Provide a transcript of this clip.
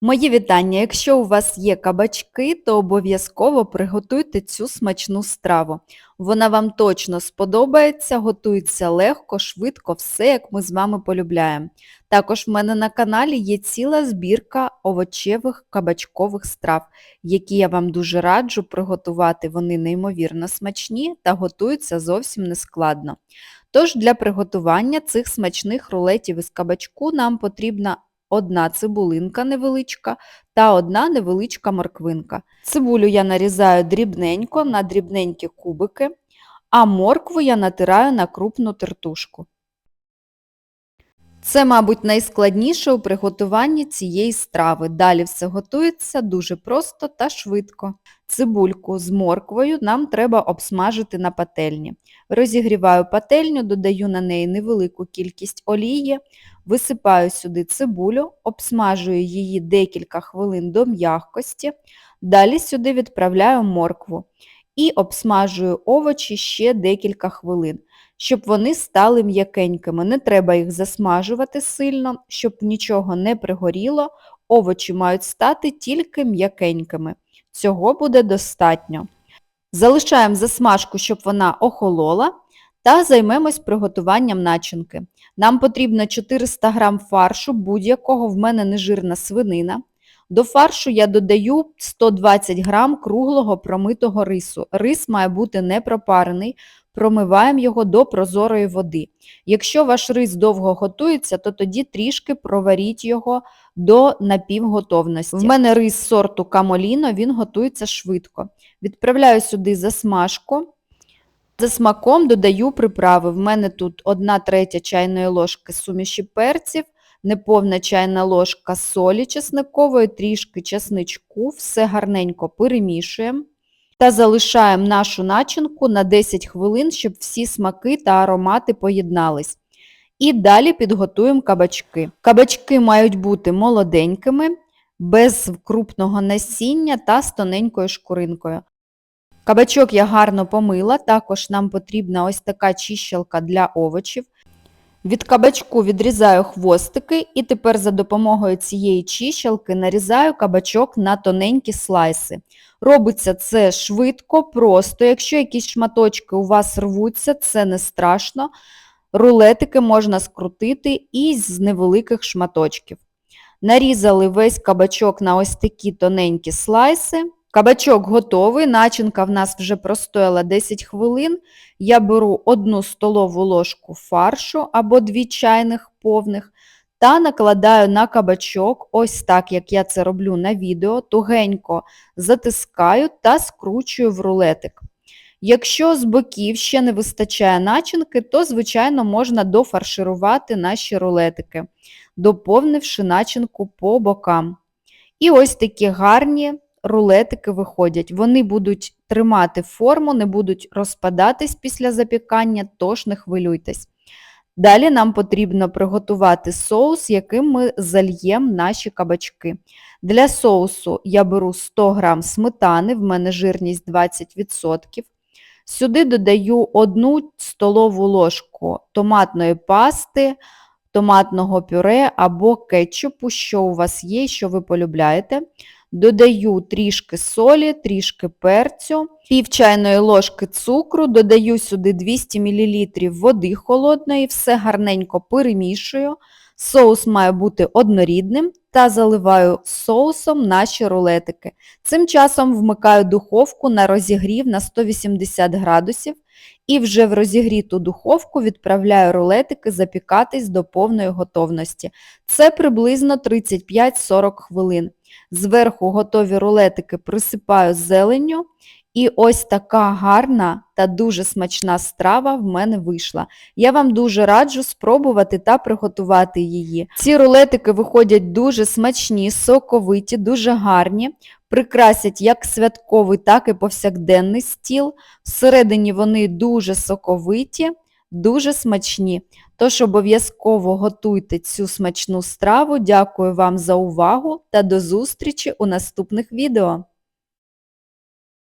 Мої вітання! Якщо у вас є кабачки, то обов'язково приготуйте цю смачну страву. Вона вам точно сподобається, готується легко, швидко, все, як ми з вами полюбляємо. Також в мене на каналі є ціла збірка овочевих кабачкових страв, які я вам дуже раджу приготувати. Вони неймовірно смачні та готуються зовсім нескладно. Тож для приготування цих смачних рулетів із кабачку нам потрібна одна цибулинка невеличка та одна невеличка морквинка. Цибулю я нарізаю дрібненько на дрібненькі кубики, а моркву я натираю на крупну тертушку. Це, мабуть, найскладніше у приготуванні цієї страви. Далі все готується дуже просто та швидко. Цибульку з морквою нам треба обсмажити на пательні. Розігріваю пательню, додаю на неї невелику кількість олії, висипаю сюди цибулю, обсмажую її декілька хвилин до м'якості, далі сюди відправляю моркву і обсмажую овочі ще декілька хвилин щоб вони стали м'якенькими. Не треба їх засмажувати сильно, щоб нічого не пригоріло, овочі мають стати тільки м'якенькими. Цього буде достатньо. Залишаємо засмажку, щоб вона охолола, та займемось приготуванням начинки. Нам потрібно 400 г фаршу, будь-якого в мене нежирна свинина. До фаршу я додаю 120 г круглого промитого рису. Рис має бути не пропарений, промиваємо його до прозорої води. Якщо ваш рис довго готується, то тоді трішки проваріть його до напівготовності. В мене рис сорту камоліно, він готується швидко. Відправляю сюди засмажку. За смаком додаю приправи. В мене тут 1 третя чайної ложки суміші перців, неповна чайна ложка солі чесникової, трішки чесничку, все гарненько перемішуємо та залишаємо нашу начинку на 10 хвилин, щоб всі смаки та аромати поєднались. І далі підготуємо кабачки. Кабачки мають бути молоденькими, без крупного насіння та з тоненькою шкуринкою. Кабачок я гарно помила, також нам потрібна ось така чищалка для овочів. Від кабачку відрізаю хвостики і тепер за допомогою цієї чищалки нарізаю кабачок на тоненькі слайси. Робиться це швидко, просто. Якщо якісь шматочки у вас рвуться, це не страшно. Рулетики можна скрутити із невеликих шматочків. Нарізали весь кабачок на ось такі тоненькі слайси. Кабачок готовий, начинка в нас вже простояла 10 хвилин. Я беру одну столову ложку фаршу або дві чайних повних та накладаю на кабачок, ось так, як я це роблю на відео, тугенько затискаю та скручую в рулетик. Якщо з боків ще не вистачає начинки, то, звичайно, можна дофарширувати наші рулетики, доповнивши начинку по бокам. І ось такі гарні рулетики виходять. Вони будуть тримати форму, не будуть розпадатись після запікання, тож не хвилюйтесь. Далі нам потрібно приготувати соус, яким ми зальємо наші кабачки. Для соусу я беру 100 г сметани, в мене жирність 20%. Сюди додаю 1 столову ложку томатної пасти, томатного пюре або кетчупу, що у вас є, що ви полюбляєте. Додаю трішки солі, трішки перцю, пів чайної ложки цукру, додаю сюди 200 мл води холодної, все гарненько перемішую. Соус має бути однорідним та заливаю соусом наші рулетики. Цим часом вмикаю духовку на розігрів на 180 градусів і вже в розігріту духовку відправляю рулетики запікатись до повної готовності. Це приблизно 35-40 хвилин. Зверху готові рулетики присипаю зеленню. І ось така гарна та дуже смачна страва в мене вийшла. Я вам дуже раджу спробувати та приготувати її. Ці рулетики виходять дуже смачні, соковиті, дуже гарні, прикрасять як святковий, так і повсякденний стіл. Всередині вони дуже соковиті, дуже смачні. Тож обов'язково готуйте цю смачну страву. Дякую вам за увагу та до зустрічі у наступних відео.